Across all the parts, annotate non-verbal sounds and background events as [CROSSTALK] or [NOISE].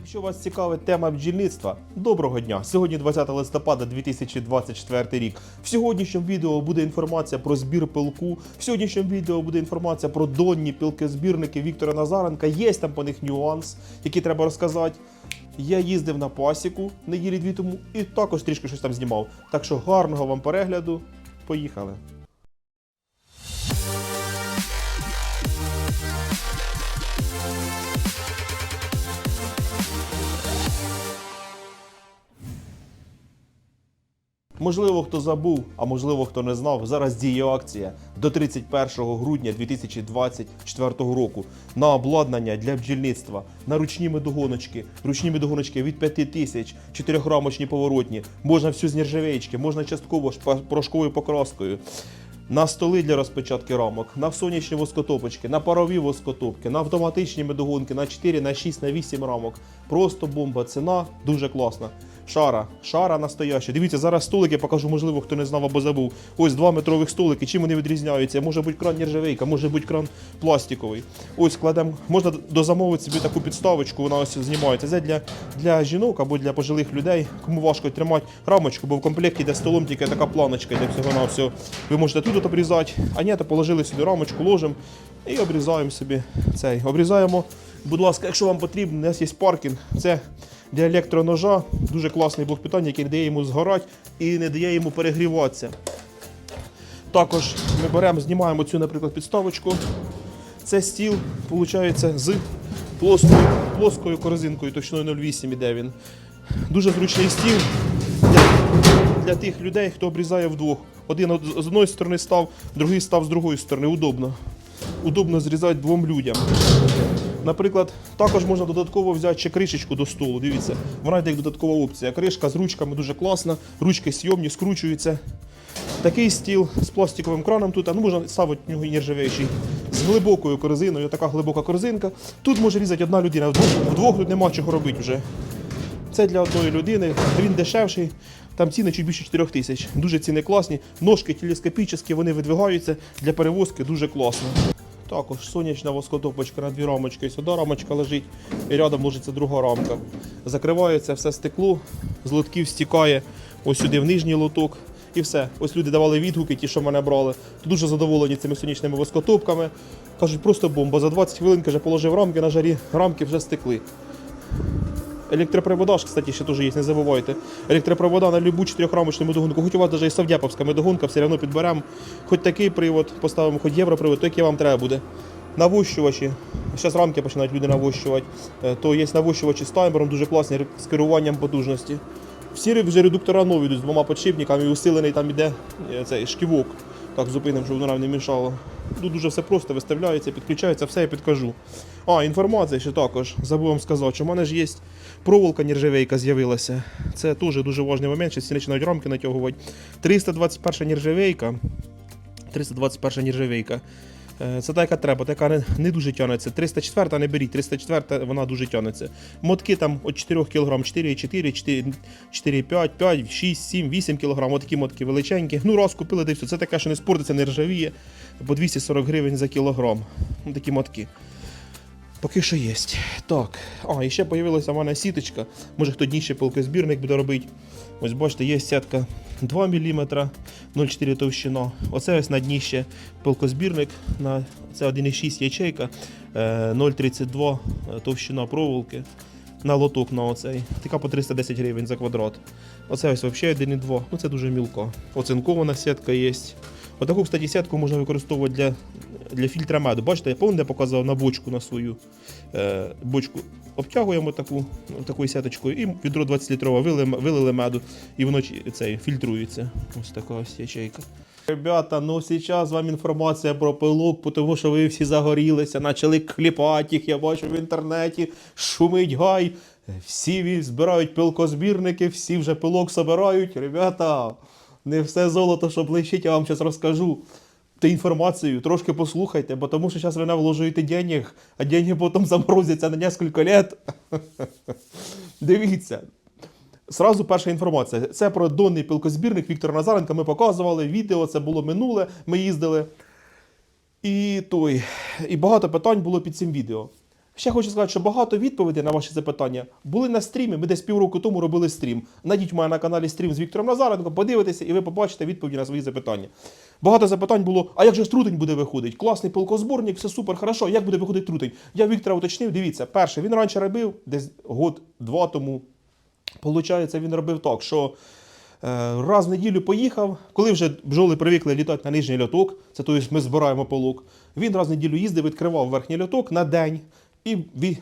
Якщо вас цікавить тема бджільництва, доброго дня! Сьогодні 20 листопада 2024 рік. В сьогоднішньому відео буде інформація про збір пилку. В сьогоднішньому відео буде інформація про донні пилки-збірники Віктора Назаренка. Є там по них нюанс, який треба розказати. Я їздив на пасіку неділі дві тому і також трішки щось там знімав. Так що гарного вам перегляду. Поїхали! Можливо, хто забув, а можливо, хто не знав. Зараз діє акція до 31 грудня 2024 року на обладнання для бджільництва, на ручні медогоночки, ручні медогоночки від 5 тисяч, 4-рамочні поворотні, можна всю з нержавеєчки, можна частково порошковою покраскою. На столи для розпечатки рамок, на сонячні воскотопочки, на парові воскотопки, на автоматичні медогонки, на 4, на 6, на 8 рамок. Просто бомба. Ціна дуже класна. Шара, шара настояща. Дивіться, зараз столики покажу, можливо, хто не знав або забув. Ось два метрових столики. Чим вони відрізняються? Може бути кран нержавейка, може бути кран пластиковий. Ось кладемо, можна дозамовити собі таку підставочку, вона ось знімається. Це для, для жінок або для пожилих людей, кому важко тримати рамочку, бо в комплекті йде столом тільки така планочка для всього на все. Ви можете тут обрізати, а ні, то положили сюди рамочку, ложимо і обрізаємо собі цей. Обрізаємо. Будь ласка, якщо вам потрібно, у нас є паркінг. Це для електроножа дуже класний блок питання, який не дає йому згорати і не дає йому перегріватися. Також ми беремо, знімаємо цю, наприклад, підставочку. Це стіл, виходить, з плоскою, плоскою корзинкою, точною 0,8 іде він. Дуже зручний стіл для, для тих людей, хто обрізає вдвох. Один з одної сторони став, другий став з другої сторони. Удобно. Удобно зрізати двом людям. Наприклад, також можна додатково взяти ще кришечку до столу. Дивіться, вона йде як додаткова опція. Кришка з ручками дуже класна, ручки сйомні, скручуються. Такий стіл з пластиковим краном тут, а ну можна ставити в нього і нержавеючий, з глибокою корзиною, така глибока корзинка. Тут може різати одна людина, вдвох, вдвох тут нема чого робити вже. Це для одної людини, він дешевший, там ціни чуть більше 4 тисяч. Дуже ціни класні. Ножки телескопічні, вони видвигаються для перевозки дуже класно. Також сонячна воскотопочка на дві рамочки. Сюди рамочка лежить, і рядом ложиться друга рамка. Закривається все стекло, з лотків стікає ось сюди в нижній лоток. І все. Ось люди давали відгуки, ті, що мене брали. Дуже задоволені цими сонячними воскотопками. Кажуть, просто бомба. За 20 хвилин каже, положив рамки на жарі, рамки вже стекли. Електропривода ж, кстати, ще теж є, не забувайте. Електропривода на любу чотирьохрамочну медогонку. Хоч у вас навіть і Савдяповська медогонка, все одно підберемо. Хоч такий привод поставимо, хоч європривод, то який вам треба буде. Навощувачі. Зараз рамки починають люди навощувати. Е, То є навощувачі з таймером, дуже класні з керуванням потужності. Всі вже редуктора нові йдуть з двома подшипниками і усилений там іде е, цей шківок. Так, зупинимо, щоб воно нам не мішало. Тут дуже все просто виставляється, підключається, все я підкажу. А, інформація ще також. Забув вам сказати, що в мене ж є проволока нержавейка з'явилася. Це теж дуже важливий момент, що всі починають рамки натягувати. 321 нержавейка. 321 нержавейка. Е, Це та, яка треба, та, яка не, дуже тягнеться. 304 не беріть, 304 вона дуже тягнеться. Мотки там від 4 кг, 4, 4, 4, 4, 5, 5, 6, 7, 8 кг. Отакі мотки величенькі. Ну, раз купили, де. Це таке, що не спортиться, не ржавіє. По 240 гривень за кілограм. Ну, такі мотки. Поки що є. Так. А, і ще з'явилася в мене сіточка. Може хто дніще пилкозбірник буде робити. Ось бачите, є сітка 2 мм, 0,4 товщина. Оце ось на дні ще пилкозбірник. На, це 1,6 ячейка, е, 0,32 товщина проволоки. На лоток на оцей. Така по 310 гривень за квадрат. Оце ось взагалі 1,2. Ну це дуже мілко. Оцинкована сітка є. Отаку, кстати, сітку можна використовувати для, для фільтра меду. Бачите, я я показував на бочку на свою е, бочку. Обтягуємо таку, такою сіточкою і відро 20 літрове вилили, вилили меду, і воно цей, фільтрується. Ось така ось ячейка. Ребята, ну зараз вам інформація про пилок, тому що ви всі загорілися, почали кліпати їх, я бачу в інтернеті, шумить гай. Всі збирають пилкозбірники, всі вже пилок збирають. Ребята, не все золото, що блищить, я вам зараз розкажу. Та інформацію трошки послухайте, бо тому що зараз ви вложуєте денег, а деньги потім заморозяться на кілька лет. [LAUGHS] Дивіться. Сразу перша інформація. Це про донний пілкозбірник Віктора Назаренка. Ми показували відео, це було минуле. Ми їздили. І той. І багато питань було під цим відео. Ще хочу сказати, що багато відповідей на ваші запитання були на стрімі. Ми десь півроку тому робили стрім. Найдіть мене на каналі стрім з Віктором Назаренко, подивитеся, і ви побачите відповіді на свої запитання. Багато запитань було: а як же ж трутень буде виходить? Класний полкозборник, все супер, хорошо. Як буде виходити трутень? Я Віктора уточнив. Дивіться, перше, він раніше робив десь год-два тому. Получається, він робив так, що е, раз в неділю поїхав, коли вже бджоли привикли літати на нижній льоток, це тобто ми збираємо полок. Він раз в неділю їздив, відкривав верхній льоток на день і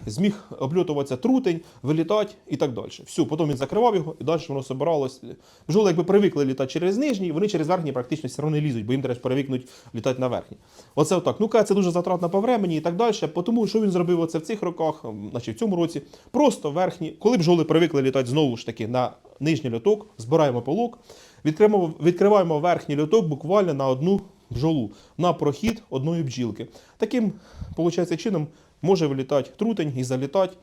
зміг обльотуватися трутень, вилітати і так далі. Все, потім він закривав його і далі воно собиралось. Бджоли якби привикли літати через нижній, вони через верхній практично все одно не лізуть, бо їм треба привикнути літати на верхній. Оце отак. Ну, каже, це дуже затратно по времені і так далі. Тому що він зробив оце в цих роках, значить в цьому році, просто верхні, коли бджоли привикли літати знову ж таки на нижній льоток, збираємо полок, відкриваємо, відкриваємо верхній льоток буквально на одну бджолу, на прохід одної бджілки. Таким, виходить, чином може вилітати трутень і залітати.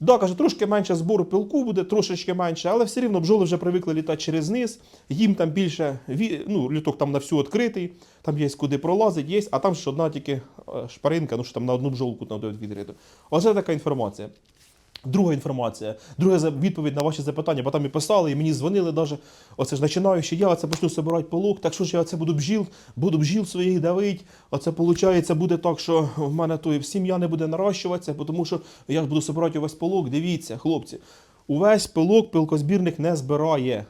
Да, каже, трошки менше збору пилку буде, трошечки менше, але все рівно бджоли вже привикли літати через низ. Їм там більше, ну, літок там на всю відкритий, там є куди пролазить, є, а там ще одна тільки е, шпаринка, ну що там на одну бджолку там відкрити. Оце така інформація. Друга інформація, друга відповідь на ваші запитання, бо там і писали, і мені дзвонили навіть, оце ж починаючи, я оце почну збирати полок, так що ж я це буду бджіл, буду бджіл своїх давити, оце виходить, буде так, що в мене то сім'я не буде нарощуватися, тому що я ж буду збирати увесь полок, дивіться, хлопці, увесь полок пилкозбірник не збирає,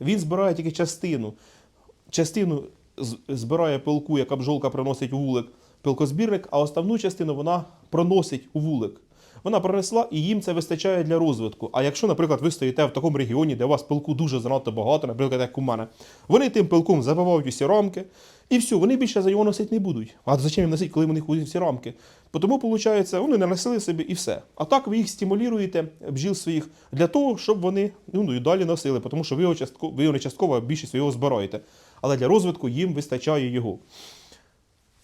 він збирає тільки частину, частину збирає пилку, яка бджолка приносить у вулик пилкозбірник, а основну частину вона проносить у вулик. Вона пронесла і їм це вистачає для розвитку. А якщо, наприклад, ви стоїте в такому регіоні, де у вас пилку дуже занадто багато, наприклад, як у мене, вони тим пилком забивають усі рамки, і все, вони більше за його носити не будуть. А зачем їм носити, коли в них всі рамки? Тому, виходить, вони не носили собі і все. А так ви їх стимулюєте, бджіл своїх, для того, щоб вони ну, ну, і далі носили, тому що ви його частково, ви його частково, більшість його збираєте. Але для розвитку їм вистачає його.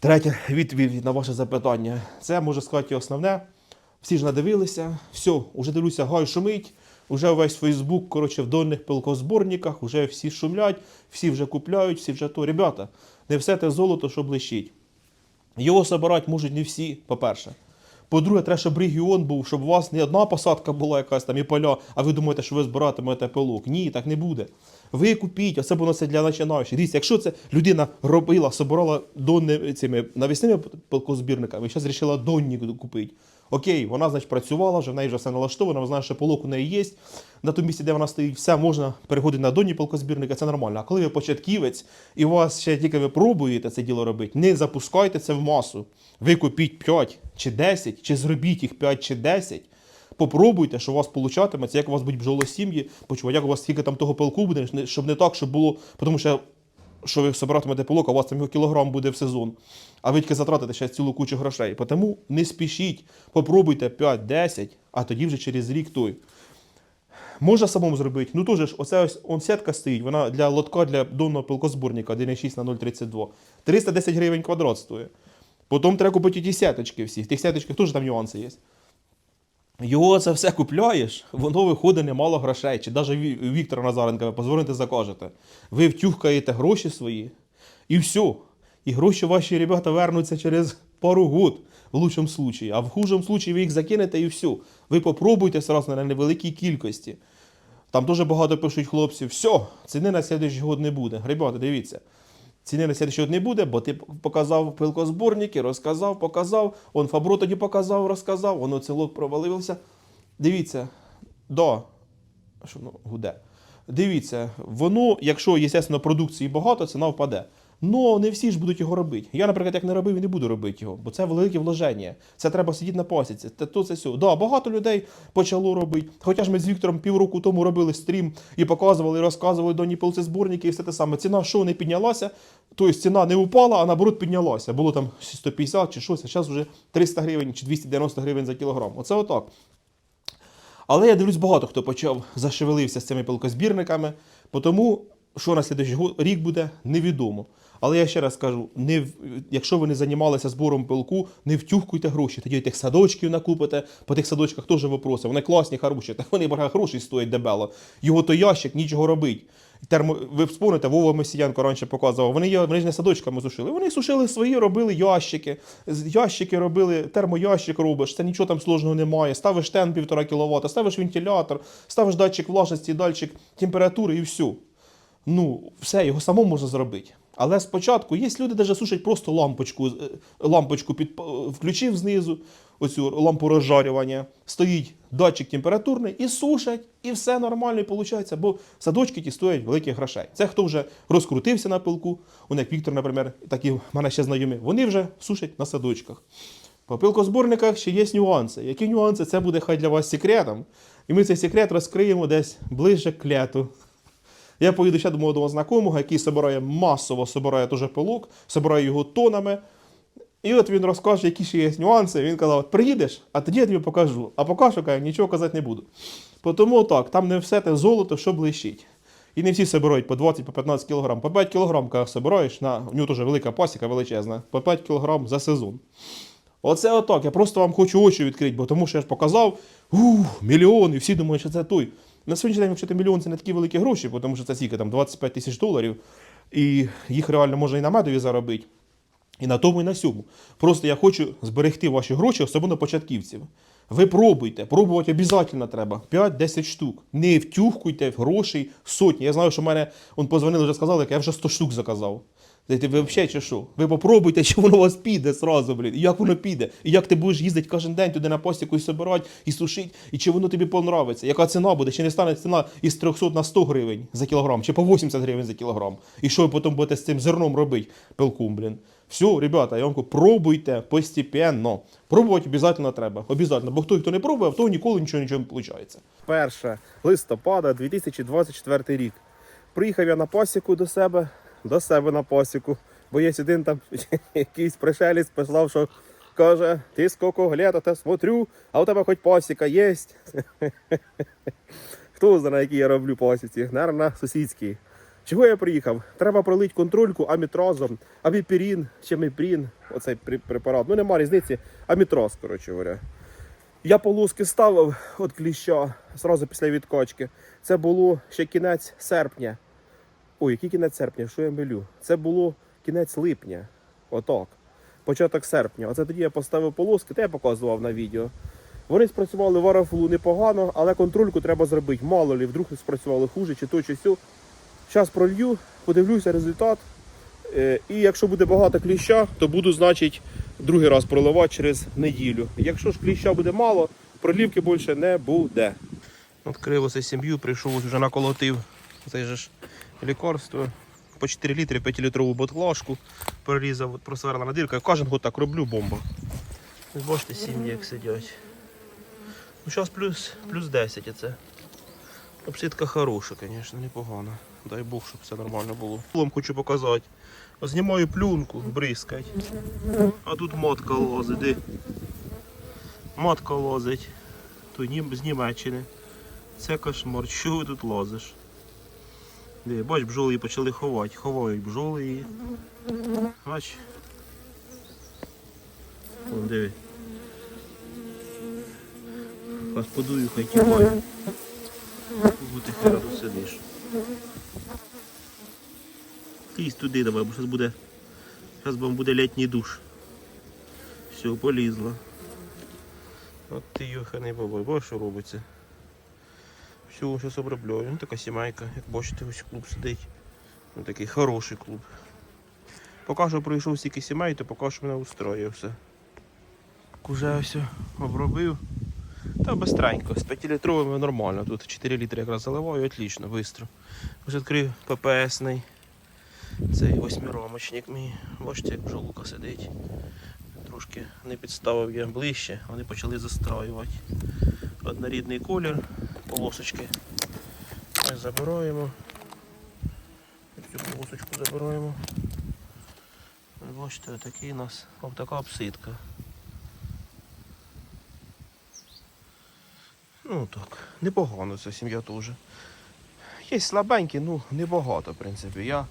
Третя відповідь на ваше запитання. Це можу сказати основне. Всі ж надивилися, все, уже дивлюся, гай шумить. Уже весь Фейсбук, коротше, в донних пилкозборниках, вже всі шумлять, всі вже купляють, всі вже то. Ребята, не все те золото, що блищить. Його собирати можуть не всі, по-перше. По-друге, треба, щоб регіон був, щоб у вас не одна посадка була якась там і поля, а ви думаєте, що ви збиратимете пилок. Ні, так не буде. Ви купіть, оце це для починаючих. Дивіться, якщо це людина робила, собирала донни цими навісними пилкозбірниками, зараз вирішила донні купити. Окей, вона, значить, працювала, вже в неї вже все налаштовано, вона знає, що полок у неї є. На тому місці, де вона стоїть, все можна переходити на донні полкозбірника, це нормально. А коли ви початківець і у вас ще тільки ви пробуєте це діло робити, не запускайте це в масу. Ви купіть 5 чи 10, чи зробіть їх 5 чи 10. Попробуйте, що у вас получатиметься, як у вас будуть бджолосім'ї, почувати, як у вас скільки там того пилку буде, щоб не так, щоб було. Тому що що ви собиратимете пилок, а у вас там його кілограм буде в сезон. А ви тільки затратите ще цілу кучу грошей. Тому не спішіть, попробуйте 5-10, а тоді вже через рік той. Можна самому зробити. Ну теж ж, оце ось он сітка стоїть, вона для лотка для донного пилкозборника 1,6 на 0,32. 310 гривень квадрат стоїть. Потім треба купити ті сіточки всі. В тих сіточках теж там нюанси є. Його це все купляєш, воно виходить немало грошей. Чи навіть Ві- Віктора Назаренка ви позвоните, закажете. Ви втюхкаєте гроші свої, і все. І гроші ваші ребята вернуться через пару год, в лучшому случаї. А в хужому случаї ви їх закинете і все. Ви попробуйте сразу на невеликій кількості. Там дуже багато пишуть хлопці, все, ціни на слідуючий год не буде. Ребята, дивіться. Ціни на слідуючий не буде, бо ти показав пилкозборники, розказав, показав. Он Фабро тоді показав, розказав, воно цілок провалився. Дивіться, до, що воно гуде. Дивіться, воно, якщо, звісно, продукції багато, ціна впаде. Ну, не всі ж будуть його робити. Я, наприклад, як не робив і не буду робити його, бо це велике вложення. Це треба сидіти на пасіці. Це то це сьо. Да, багато людей почало робити. Хоча ж ми з Віктором півроку тому робили стрім і показували, і розказували доні зборники і все те саме. Ціна що не піднялася, тобто ціна не упала, а наоборот піднялася. Було там 150 чи щось, а зараз вже 300 гривень чи 290 гривень за кілограм. Оце отак. Але я дивлюсь, багато хто почав зашевелився з цими пилкозбірниками, тому Що на слідуючий рік буде, невідомо. Але я ще раз кажу: не, якщо ви не займалися збором пилку, не втюхкуйте гроші. Тоді тих садочків накупите. По тих садочках теж вопроси. Вони класні, хороші. Та вони багато грошей стоять дебело. Його то ящик, нічого робить. Термо... Ви вспомните, Вова Месіянко раніше показував. Вони, є- вони ж не садочками сушили. Вони сушили свої, робили ящики. Ящики робили, термоящик робиш, це нічого там сложного немає. Ставиш тен 1,5 кВт, ставиш вентилятор, ставиш датчик влажності, датчик температури і все. Ну, все, його самому можна зробити. Але спочатку є люди, навіть сушать просто лампочку, е, лампочку під, включив знизу, оцю лампу розжарювання, стоїть датчик температурний і сушать, і все нормально, і виходить, бо садочки ті стоять великих грошей. Це хто вже розкрутився на пилку, у як Віктор, наприклад, такі в мене ще знайомі, вони вже сушать на садочках. По пилкозборниках ще є нюанси. Які нюанси? Це буде хай для вас секретом. І ми цей секрет розкриємо десь ближче к літу. Я поїду ще до мого одного знайомого, який собирає масово собирає теж пилок, собирає його тонами. І от він розкаже, які ще є нюанси. Він казав: приїдеш, а тоді я тобі покажу. А поки каже, нічого казати не буду. Тому так, там не все те золото, що блищить. І не всі собирають по 20 по 15 кг. По 5 кг, коли собираєш, на, у нього теж велика пасіка величезна, по 5 кг за сезон. Оце отак. Я просто вам хочу очі відкрити, бо тому що я ж показав ух, мільйон, і всі думають, що це той. На сьогоднішній день, якщо ти мільйон, це не такі великі гроші, тому що це скільки там 25 тисяч доларів, і їх реально можна і на медові заробити. І на тому, і на сьому. Просто я хочу зберегти ваші гроші, особливо початківців. Ви пробуйте, пробувати обов'язково треба. 5-10 штук. Не втюхкуйте в грошей сотні. Я знаю, що в мене он позвонили, вже сказали, як я вже 100 штук заказав. Знаєте, ви взагалі чи що? Ви попробуйте, [LAUGHS] чи воно у вас піде сразу, блін. І як воно піде? І як ти будеш їздити кожен день туди на пасіку і собирати, і сушити, і чи воно тобі понравиться? Яка ціна буде? Чи не стане ціна із 300 на 100 гривень за кілограм, чи по 80 гривень за кілограм? І що ви потім будете з цим зерном робити, пилком, блін? Все, ребята, я вам кажу, пробуйте постепенно. Пробувати обов'язково треба. Обов'язково. Бо хто хто не пробує, в того ніколи нічого нічого не виходить. 1 листопада 2024 рік. Приїхав я на пасіку до себе, до себе на пасіку. Бо є один там [LAUGHS] якийсь пришелець послав, що каже, ти скільки лет, те смотрю, а у тебе хоч пасіка є. [LAUGHS] Хто знає, які я роблю пасіці? Наверно, сусідські. Чого я приїхав? Треба пролити контрольку амітразом, аміпірін чи міпрін, оцей препарат. Ну нема різниці, амітраз, коротше говоря. Я полоски ставив від кліща зразу після відкачки. Це було ще кінець серпня. Ой, який кінець серпня? Що я милю? Це було кінець липня. Отак. Початок серпня. Оце тоді я поставив полоски, те я показував на відео. Вони спрацювали в арафлу непогано, але контрольку треба зробити. Мало лі, вдруг спрацювали хуже, чи то, чи сьо. Зараз пролью, подивлюся результат. Е, І якщо буде багато кліща, то буду, значить, другий раз проливати через неділю. Якщо ж кліща буде мало, пролівки більше не буде. Відкрив оце сім'ю, прийшов вже наколотив цей ж лікарство. По 4 літри 5-літрову батлашку перерізав, от просверлена дирка. Кожен год так роблю бомба. Ви бачите, сім'ї як сидять. Ну, зараз плюс, плюс 10 це. Обсидка хороша, звісно, непогана. Дай Бог, щоб все нормально було. Вам хочу показати. Знімаю плюнку, бризкать. А тут матка лозить. Де? Матка лозить. То з Німеччини. Це кошмар. Що ви тут лозиш? Де, бач, бджоли почали ховати. Ховають бджоли її. Бач. Вон, диви. Вас подую, хай тікає. Бути хера тут сидиш. Лізь туди давай, бо зараз буде. Зараз вам буде літній душ. Все, полізла. От ти йоханий бабай, бачиш, що робиться. Все, зараз обробляю. Ну така сімейка, як бачите, ось клуб сидить. Ну такий хороший клуб. Поки що пройшов стільки сімей, то поки що мене устроює все. Уже все обробив. Та быстренько, з 5-літровими нормально. Тут 4 літри якраз заливаю, отлично, швидко. Ось відкрив ППСний. Цей восьмиромочник мій. Бачите, як бджолука сидить. Трошки не підставив я ближче, вони почали застраювати. Однорідний колір, полосочки. Забираємо. Цю полосочку забираємо. Бачите, такий у нас така обсидка. Ну так, непогано ця сім'я теж. Є слабенькі, ну небагато, в принципі. Я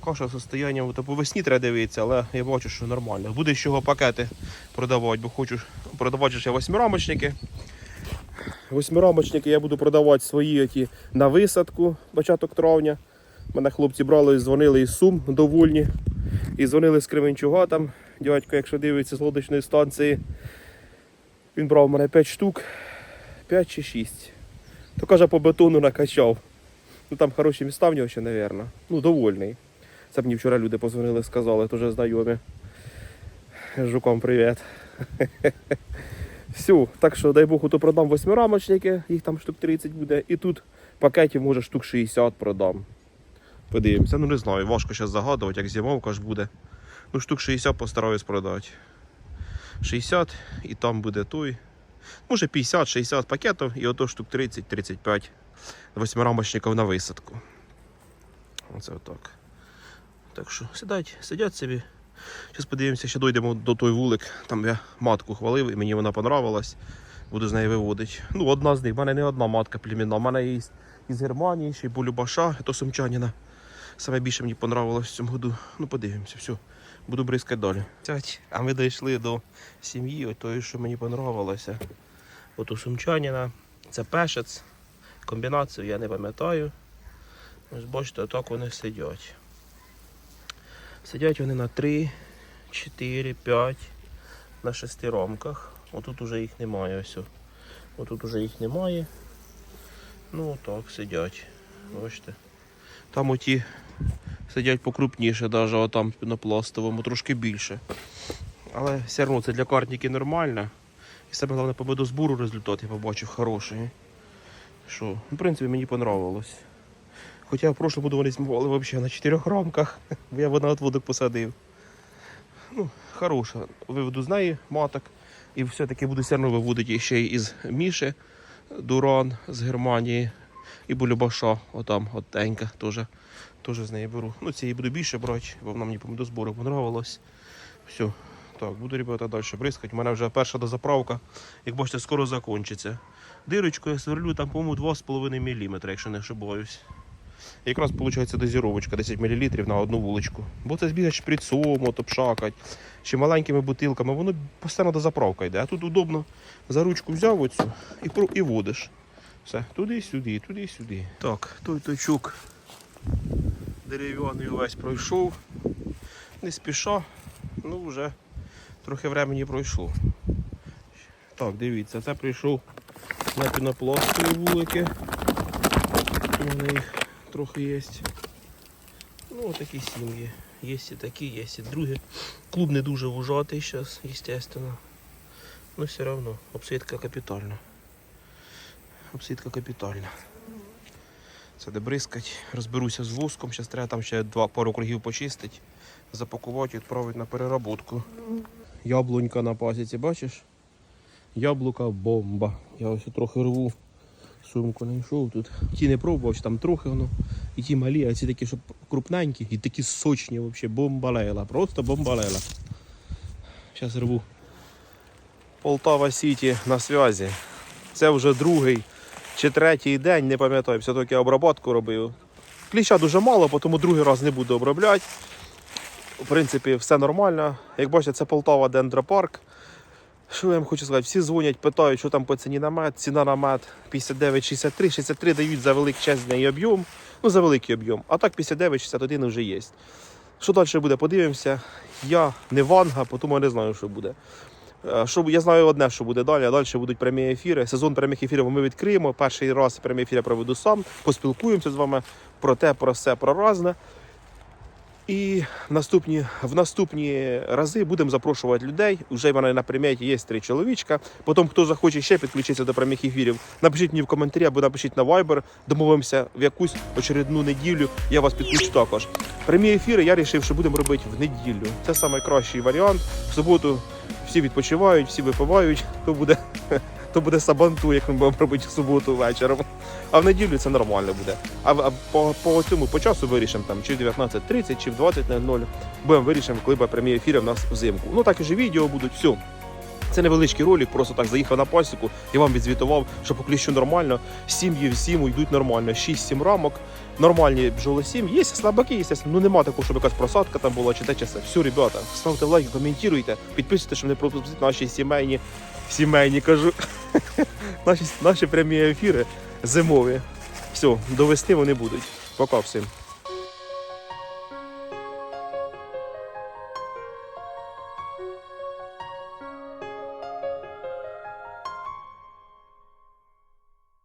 поки що состояння то по весні треба дивитися, але я бачу, що нормально. Буде з чого пакети продавати, бо хочу продавати ж я восьмирамочники. Восьмирамочники я буду продавати свої які на висадку початок травня. Мене хлопці брали, і дзвонили із Сум довольні. І дзвонили з Кременчуга там. Дядько, якщо дивиться з лодочної станції, він брав у мене 5 штук, 5 чи 6. То каже, по бетону накачав. Ну там хороші міста в нього ще, мабуть. Ну, довольний. Це мені вчора люди позвонили, сказали, теж знайомі. Жукам привіт. [LAUGHS] Все, так що дай Бог, то продам восьмирамочники, їх там штук 30 буде. І тут пакетів може штук 60 продам. Подивимося, ну не знаю, важко зараз загадувати, як зимовка ж буде. Ну, штук 60 постараюсь продати. 60 і там буде той. Може 50-60 пакетів і ото штук 30-35 восьмирамочників на висадку. Оце отак. Так що сидять, сидять собі. Зараз подивимося, ще дійдемо до той вулик. Там я матку хвалив і мені вона понравилась. Буду з неї виводити. Ну, одна з них. У мене не одна матка племінна. У мене є із, Германії, ще й Булюбаша, то сумчанина. Саме більше мені понравилось в цьому году. Ну, подивимося, все. Буду бризкати далі. А ми дійшли до сім'ї, тої, що мені понравилося. От у сумчанина. Це пешець. Комбінацію я не пам'ятаю. Ось бачите, отак вони сидять. Сидять вони на 3, 4, 5, на 6 рамках. Отут уже їх немає. Ось. Отут уже їх немає. Ну так, сидять. Бачите. Там оті сидять покрупніше, навіть отам на пластовому, трошки більше. Але все одно це для картники нормально. І саме головне по медозбору результат я побачив хороший. Що, ну, в принципі, мені понравилось. Хоча в прошлому вони змивали взагалі на чотирьох рамках, бо я на отводок посадив. Ну, хороша. Виведу з неї маток. І все-таки буду все одно виводити ще й із Міші Дуран з Германії і Булюбаша, отам, от Тенька, теж, теж з неї беру. Ну, цієї буду більше брати, бо вона мені по медозбору понравилась. Все. Так, буду, ребята, далі бризкати. У мене вже перша дозаправка, як бачите, скоро закінчиться. Дирочку я сверлю там, по-моєму, 2,5 мм, якщо не ошибаюсь. Якраз виходить дозіровочка 10 мл на одну вуличку. Бо це збігати шприцом, от, обшакать, чи маленькими бутилками, воно постійно дозаправка йде. А тут удобно за ручку взяв оцю і, і водиш. Все, туди-сюди, туди-сюди. Так, той точок дерев'яний увесь пройшов. Не спіша, ну вже трохи времени пройшло. Так, дивіться, це прийшов на пінопластові вулики. У їх трохи є. Ну, такі сім'ї. Є і такі, є і другі. Клуб не дуже вужатий зараз, звісно. Ну, все одно, обсидка капітальна. Обсидка капітальна. Це де бризкать. Розберуся з воском. Зараз треба там ще два пару кругів почистити, запакувати і відправити на переработку. Яблунька на пасіці, бачиш? Яблука бомба. Я ось трохи рву. Сумку не йшов тут. Ті не пробував, чи там трохи воно. І ті малі, а ці такі, щоб крупненькі, і такі сочні взагалі. Бомбалейла. Просто бомбалейла. Зараз рву. Полтава Сіті на зв'язі. Це вже другий чи третій день, не пам'ятаю, все-таки обробку робив. Кліща дуже мало, тому другий раз не буду обробляти. В принципі, все нормально. Як бачите, це Полтава Дендропарк. Що я вам хочу сказати? Всі дзвонять, питають, що там по ціні на мед. Ціна на мед 59,63. 63 дають за величезний об'єм. Ну, за великий об'єм. А так 59,61 вже є. Що далі буде, подивимося. Я не ванга, тому я не знаю, що буде. Е, Що, я знаю одне, що буде далі, а далі будуть прямі ефіри. Сезон прямих ефірів ми відкриємо. Перший раз прямі ефіри проведу сам, поспілкуємося з вами про те, про все, про разне. І наступні, в наступні рази будемо запрошувати людей. Уже мене на приміті є три чоловічка. Потім, хто захоче ще підключитися до прямих ефірів, напишіть мені в коментарі або напишіть на Viber. Домовимося в якусь очередну неділю. Я вас підключу також. Прямі ефіри я вирішив, що будемо робити в неділю. Це найкращий варіант. В суботу всі відпочивають, всі випивають. То буде, то буде сабанту, як ми будемо робити в суботу вечором. А в неділю це нормально буде. А, а по, по цьому по часу вирішимо там чи в 19.30, чи в 20.00. Будемо вирішимо, коли буде прямі ефіри в нас взимку. Ну так і ж відео будуть. Все. Це невеличкий ролик, просто так заїхав на пасіку і вам відзвітував, що по кліщу нормально. Сім'ї всім йдуть нормально. 6-7 рамок, нормальні бджоли 7. Є слабаки, звісно, ну нема такого, щоб якась просадка там була чи те чи все. Все, ребята, ставте лайки, коментуйте, підписуйтесь, щоб не пропустити наші сімейні, сімейні кажу, [LAUGHS] наші, наші прямі ефіри зимові. Все, до весни вони будуть. Пока всім.